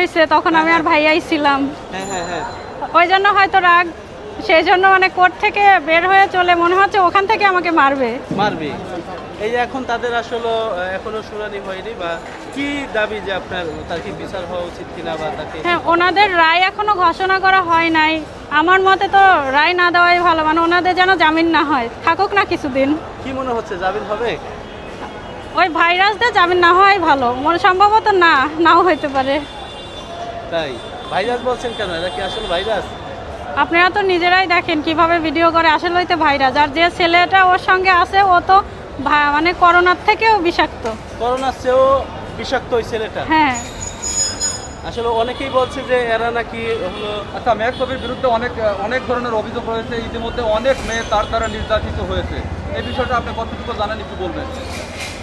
হয়েছে তখন আমি আর ভাইয়াই ছিলাম। হ্যাঁ হ্যাঁ হ্যাঁ। ওই জন্য হয়তো রাগ সেই জন্য মানে কোর্ট থেকে বের হয়ে চলে মনে হচ্ছে ওখান থেকে আমাকে মারবে। মারবে। এই যে এখন তাদের আসলে এখনও শুনানি হয়নি বা কি দাবি যে আপনার তার কি বিচার হওয়া উচিত কিনা বা তাকে হ্যাঁ ওনাদের রায় এখনও ঘোষণা করা হয় নাই। আমার মতে তো রায় না দেওয়াই ভালো মানে ওনাদের যেন জামিন না হয়। থাকুক না কিছুদিন। কি মনে হচ্ছে জামিন হবে? ওই ভাইরাসদের জামিন না হওয়াই ভালো। মনে সম্ভবত না নাও হইতে পারে। তাই? ভাইরাস বলছেন কেন? এটা কি আসলে ভাইরাস আপনারা তো নিজেরাই দেখেন কীভাবে ভিডিও করে। আসলে হইতে ভাইরাস আর যে ছেলেটা ওর সঙ্গে আছে ও তো মানে করোনার থেকেও বিষাক্ত। করোনার চেয়েও বিষাক্ত ওই ছেলেটা? হ্যাঁ। আসলে অনেকেই বলছে যে এরা নাকি হলো আচ্ছা মেয়ের ছবির বিরুদ্ধে অনেক অনেক ধরনের অভিযোগ রয়েছে। ইতিমধ্যে অনেক মেয়ে তার দ্বারা নির্যাতিত হয়েছে। এই বিষয়টা আপনি কতটুকু জানেন একটু বলবেন?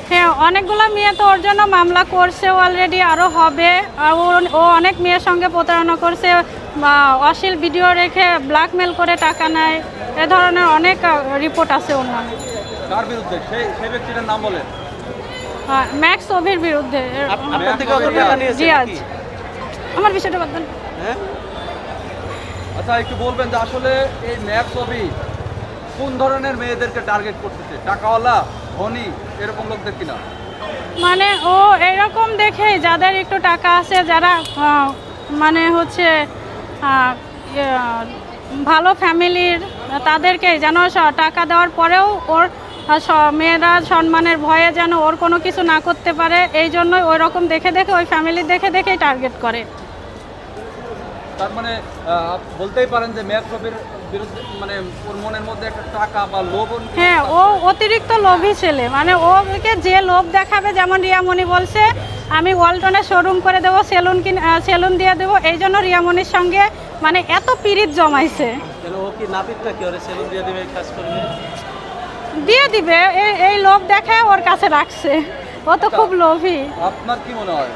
হ্যাঁ অনেকগুলো মেয়ে তো ওর জন্য মামলা করছে অলরেডি আরও হবে। আর ও- অনেক মেয়ের সঙ্গে প্রতারণা করছে। বা অশ্লীল ভিডিও রেখে ব্ল্যাকমেল করে টাকা নেয়। এ ধরনের অনেক রিপোর্ট আছে ওর নামে। কার বিরুদ্ধে? সেই সেই ব্যক্তিটার নাম বলেন। ম্যাক্স অভির বিরুদ্ধে। জি আজ। আমার বিষয়টা বাদ হ্যাঁ? আচ্ছা একটু বলবেন যে আসলে এই ছবি কোন ধরনের মেয়েদেরকে টার্গেট করতেছে? টাকাওয়ালা? ধনী এরকম লোকদের কিনা মানে ও এরকম দেখে যাদের একটু টাকা আছে যারা মানে হচ্ছে ইয়ে, ভালো ফ্যামিলির তাদেরকে যেন টাকা দেওয়ার পরেও ওর মেয়েরা সম্মানের ভয়ে যেন ওর কোনো কিছু না করতে পারে এই জন্যই ওই রকম দেখে দেখে ওই ফ্যামিলি দেখে দেখেই টার্গেট করে। তার মানে বলতেই পারেন যে বিরুদ্ধে মানে ওর মনের মধ্যে একটা টাকা বা লোভ হ্যাঁ ও অতিরিক্ত লোভী ছেলে। মানে ওকে যে লোভ দেখাবে যেমন রিয়ামণি বলছে আমি ওয়ালটনে শোরুম করে দেবো সেলুন কিন সেলুন দিয়ে দেবো এই জন্য রিয়ামণির সঙ্গে মানে এত পিরিত জমাইছে। ও কি নাপিত নাকি ওরে সেলুন দিয়ে দেবে কাজ করবে? দিয়ে দিবে এই লোভ দেখে ওর কাছে রাখছে। ও তো খুব লোভী। আপনার কি মনে হয়?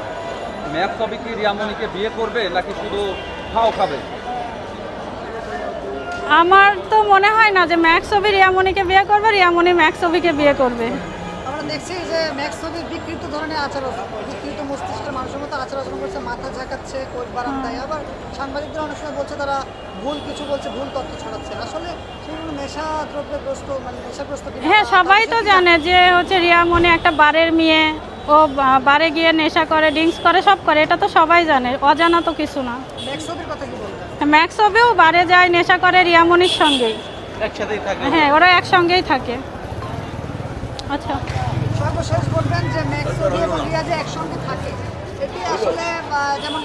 ম্যাপ ছবি কি রিয়ামণিকে বিয়ে করবে নাকি শুধু খাও খাবে? আমার তো মনে হয় না যে ম্যাক্স ছবি রিয়ামণিকে বিয়ে করবে রিয়ামণি ম্যাক্স ছবিকে বিয়ে করবে। আমরা দেখছি যে ম্যাক্স ছবির বিকৃত ধরনের আচরণ বিকৃত মস্তিষ্কের মানুষের মতো আচার আচরণ করছে মাথা ঝাঁকাচ্ছে কোর্ট বারান্দায়। আবার সাংবাদিকদের অনেক সময় বলছে তারা ভুল কিছু বলছে ভুল তথ্য ছড়াচ্ছে। আসলে নেশা দ্রব্যগ্রস্ত মানে নেশাগ্রস্ত হ্যাঁ সবাই তো জানে যে হচ্ছে রিয়ামণি একটা বারের মেয়ে ও বারে গিয়ে নেশা করে ড্রিঙ্কস করে সব করে এটা তো সবাই জানে অজানা তো কিছু না। ম্যাক্স ছবির কথা কি ম্যাক্স হবেও বারে যায় নেশা করে রিয়ামনির সঙ্গেই একসাথেই থাকে। হ্যাঁ ওরা একসঙ্গেই থাকে। আচ্ছা। সর্বশেষ বলবেন যে ম্যাক্স রিয়া যে একসঙ্গে থাকে। এটি আসলে যেমন